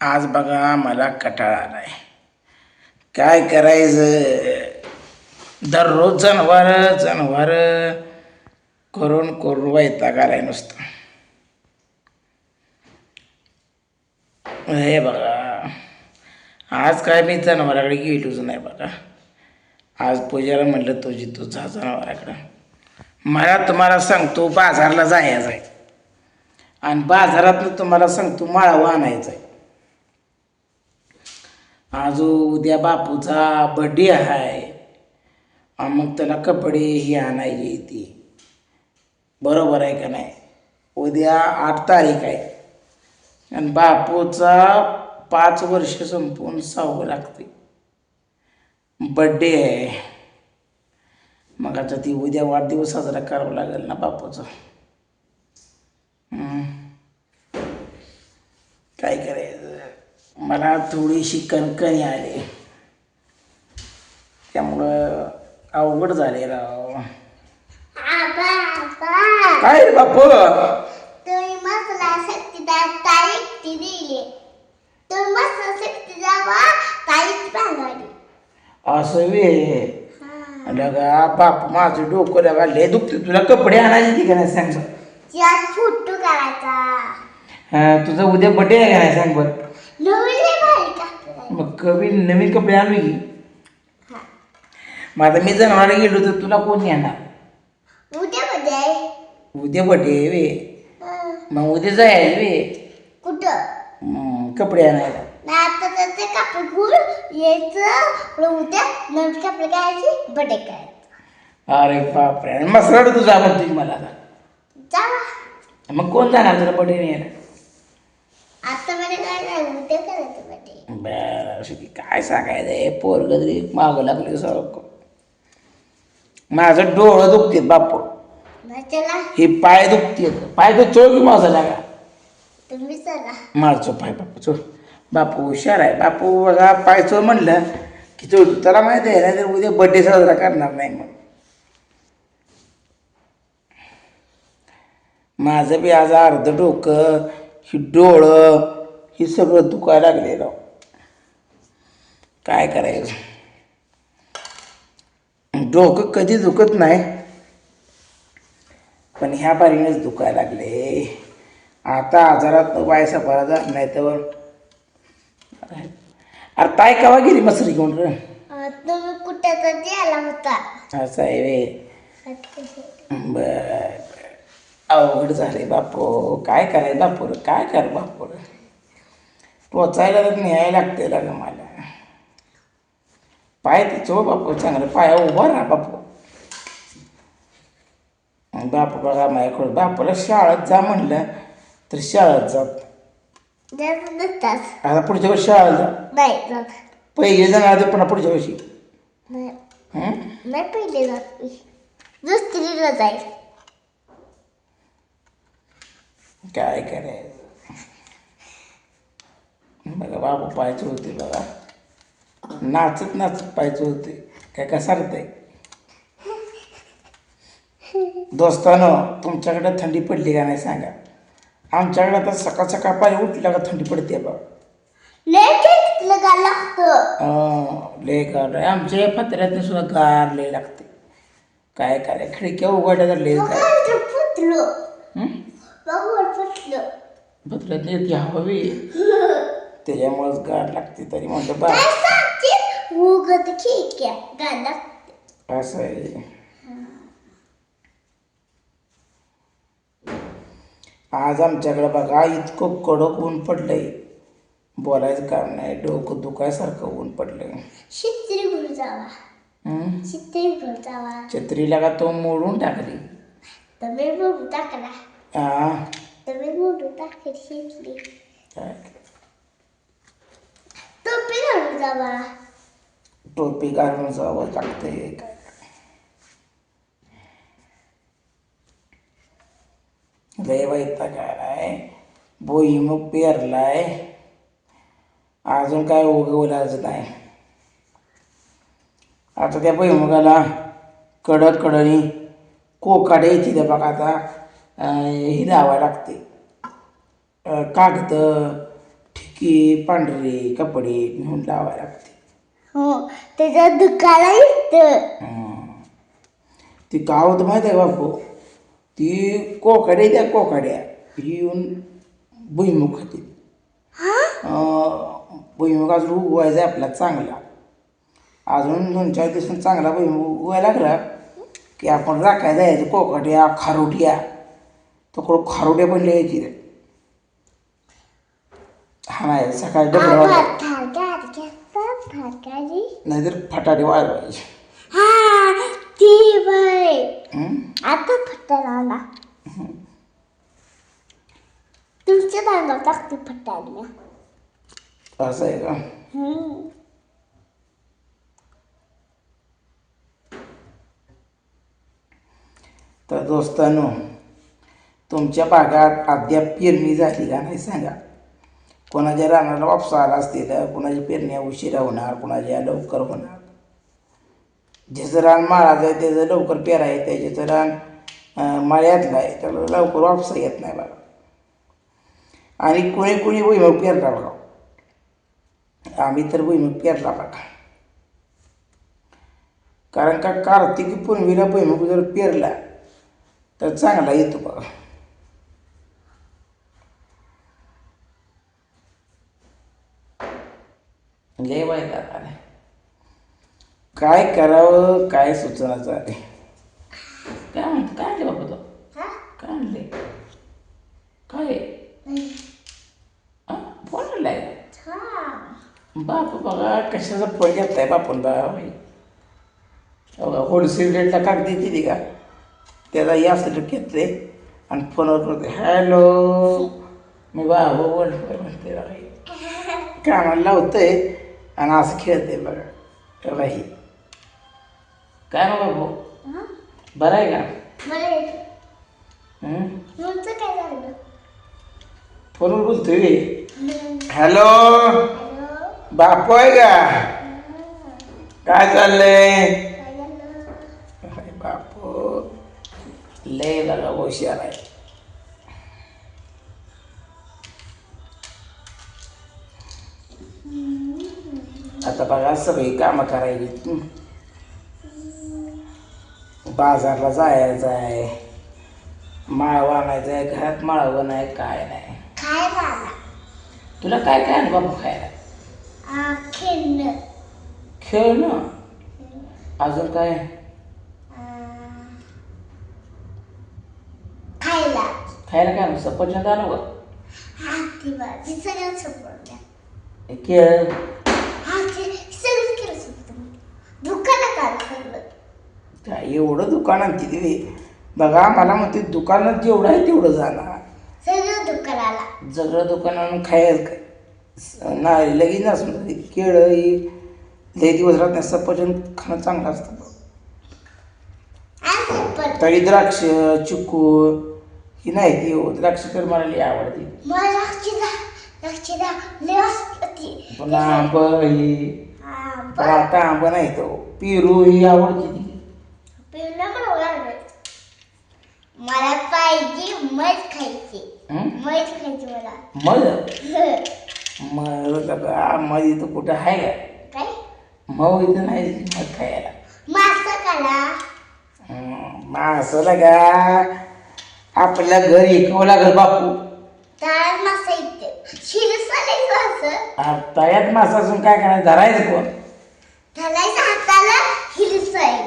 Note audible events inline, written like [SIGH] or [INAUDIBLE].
आज बघा मला कटाळा आलाय. काय करायचं? दररोज जनावर जनावर. करून करून वैताग आलाय नुसतं. हे बघा आज काय मी जनावराकडे गेलोच नाही बघा. आज पूजेला म्हटलं तुझी तू जा जनावराकडं. मला तुम्हाला सांगतो बाजारला जायचं आहे आणि बाजारातनं तुम्हाला सांगतो माळावा आणायचा आहे आज उद्या बापूचा बड्डे आहे. मग त्याला कपडे ही आणायची ती बरोबर आहे का नाही? उद्या आठ तारीख आहे. आणि बापूचा पाच वर्ष संपून सावं लागते. बड्डे आहे. मग आता ती उद्या वाढदिवस साजरा करावा लागेल ना बापूचा हम्म. काय करायचं मला थोडीशी कणकणी आली त्यामुळं अवघड झाले राव. काय रे बापू तुम्ही मसाला शक्ती तारीख ती दिली. तुम्ही मसाला शक्ती जावा तारीख सांगाली असं वे लगा बाप माझं डोकं लगा लय दुखते तुला कपडे आणायचे ती नाही सांग बरं. फोटो करायचा हा, तुझा उद्या बड्डे आहे का नाही सांग बरं? मग कवी नवीन कपडे आणू की मग आता मी जनावराला गेलो तर तुला कोण येणार? उद्या मध्ये उद्या आहे वे. मग उद्या जायला वे. कुठं? हम्म, कपडे आणायला. नाही आता तर ते कापड घेऊन यायचं. उद्या नवीन कपडे घालायचे बडे करायचं. अरे बापरे आणि मसराड तुझा म्हणतोय मला आता. मग कोण जाणार तुला बड्डे न्यायला? आता मध्ये काय नाही उद्या करायचं बडे असं की काय सांगायचं पोरग तरी मागं लागले सारखं. माझं डोळं दुखतेत बापू हे पाय दुखतेत. पाय तो चोळ की माझा लागा. मारचो पाय बापू चोळ बापू हुशार आहे. बापू बघा पाय चोळ म्हणलं की चोळ त्याला माहिती आहे ना तर उद्या बड्डे साजरा करणार नाही मग माझं बी आज अर्ध डोकं ही डोळं ही सगळं दुखायला लागले राव. काय करायचं? डोकं कधी दुखत नाही. पण ह्या बारीनेच दुखायला लागले. आता आजारात वायसा बरा जात नाही तर अरे ताय कवा गेली मसरी घेऊन रे? तुम्ही कुठं तर द्यायला होता. असं आहे वे बर अवघड झाले बापू. काय करायचं बापू रे? काय कर बापू रे? पोचायला तर न्यायला लागते लाग मला. पाय तिचो बापू चांगलं पाया उभा राहा बापू. बापू बघा माझ्याकडे बापूला शाळेत जा म्हणलं तर शाळेत जात आता पुढच्या वर्षी शाळेत जा. पहिले जाणार ते पुन्हा पुढच्या वर्षी. नाही. हं? नाही पहिले जात मी. दुसरीला जाईल. काय करायचं? बघा बाबू पाहायचे होते बघा. नाचत नाचत पाहायचे होते. काय का सांगताय दोस्तानो तुमच्याकडे थंडी पडली का नाही सांगा. आमच्याकडे आता सकाळ सकाळ पाणी उठल्या का थंडी पडते बघ लय गार आहे. आमच्या या पत्र्यातनं सुद्धा गार लय लागते. काय काय खिडक्या उघडल्या तर लय पत्र्यात येते हवी [LAUGHS] त्याच्यामुळेच गार लागते. तरी म्हटलं बा. खिडक्या गाला असं आहे आज आमच्याकडे बघा इतकं कडक ऊन पडलंय. बोलायचं काम नाही डोकं दुखायसारखं ऊन पडलंय. शित्री घेऊन जावा. हं? शित्री घेऊन जावा. छत्रीला का तो मोडून टाकली? तुम्ही टाकला. हा तुम्ही टाकली. शितली काय? टोपी घालून जावा. टोपी घालून जावं हे काय लय वैताग आलाय भुईमुग पेरलाय अजून काय उगवलाच नाही आता त्या भुईमुगाला कडक कडणी कोकाडे येते त्या बघा आता अं, ही लावायला लागते कागद ठिकी पांढरे कपडे घेऊन लावायला लागते हो त्याच्यात दुखायला येतं. ती का होतं माहिती आहे का बापू? ती कोकाड्या त्या कोकाड्या. ही येऊन भुईमुख खाते. भुईमुग अजून उगवायचा आहे आपला चांगला. अजून दोन चार दिवसांनी चांगला भुईमुग उगवायला लागला की आपण राखायला जायचं कोकाट्या खारोट्या. तो खारोट्या पण लिहायची रे हा नाही सकाळी डबल नाहीतर फटाटे वाजवायचे हा ती बाय हं? आता फट्टा लावला. तुमच्या दांगावर टाकते फट्टा असं आहे का? तर दोस्तांनो तुमच्या भागात अद्याप पेरणी झाली का नाही सांगा. कोणाच्या रानाला वापसा आला असतील कोणाची पेरण्या उशिरा होणार कोणाच्या लवकर होणार. ज्याचं रान माळाचं आहे त्याचं लवकर पेरा येते ज्याचं रान माळ्यातलं आहे त्याला लवकर वापसा येत नाही बघा. आणि कुणी कुणी भुईमुग पेरला बघा. आम्ही तर भुईमुग पेरला बघा. कारण का कार्तिकी पूर्वीला भुईमुग जर पेरला तर चांगला येतो बघा. लय वाईट आले काय करावं काय सुचना झाले काय म्हणतो काय आणले बाबा तो? काय आणले काय? हा? फोन आणलाय? बाप बघा कशाचा फोन घेतलाय बापून? बघा बाई बघा होलसेल रेटला कागद देते ती का? त्याचा या असं घेतले आणि फोनवर करते हॅलो. मी बाबा बोलतोय म्हणते बाई [LAUGHS] कानाला लावतोय. आणि असं खेळते बघा हे बाई काय मग बाबू बरं आहे का? हं? तुमचं काय झालं? फोनवर बोलतोय हॅलो? बापू आहे का? काय चाललंय? अरे बापू. लय बघा हुशार आहे. बघा सगळी कामं करायची. बाजारला जायचं आहे. माळव आणायचं आहे घरात माळवं नाही. काय नाही तुला काय काय बाबू खायला? खेळणं. खेळ ना अजून काय? खायला. खायला काय आणू सफरचंद आणू का? केळ हा ते सगळं केलं सोडतं दुकानात आलं सगळं काय एवढं दुकान आणते तिथे बघा मला म्हणते दुकानात जेवढं आहे तेवढं जाणार सगळं दुकानाला. सगळं खायला काय? नाही लगेच नसून केळं ही लई दिवस राहत नाही. सफरचंद खाणं चांगलं असतं तरी द्राक्ष चिकू ही नाही ती हो द्राक्ष तर मला लई आवडते. पुन्हा आंब ही. आता आंब नाही तो. पेरू ही आवडते ती. पाहिजे मध खायची? मध खायची मला. मग [LAUGHS] का मग इथं कुठं आहे का? काय? मग इथं नाही मग खायला. मासा काला मासं लगा. आपल्या घर ऐकावं लागल बापू. तळात मासा शिरसाले मासं तयात मासा असून काय करायचं? धरायचं कोण? त्याला हाताला हिरसाय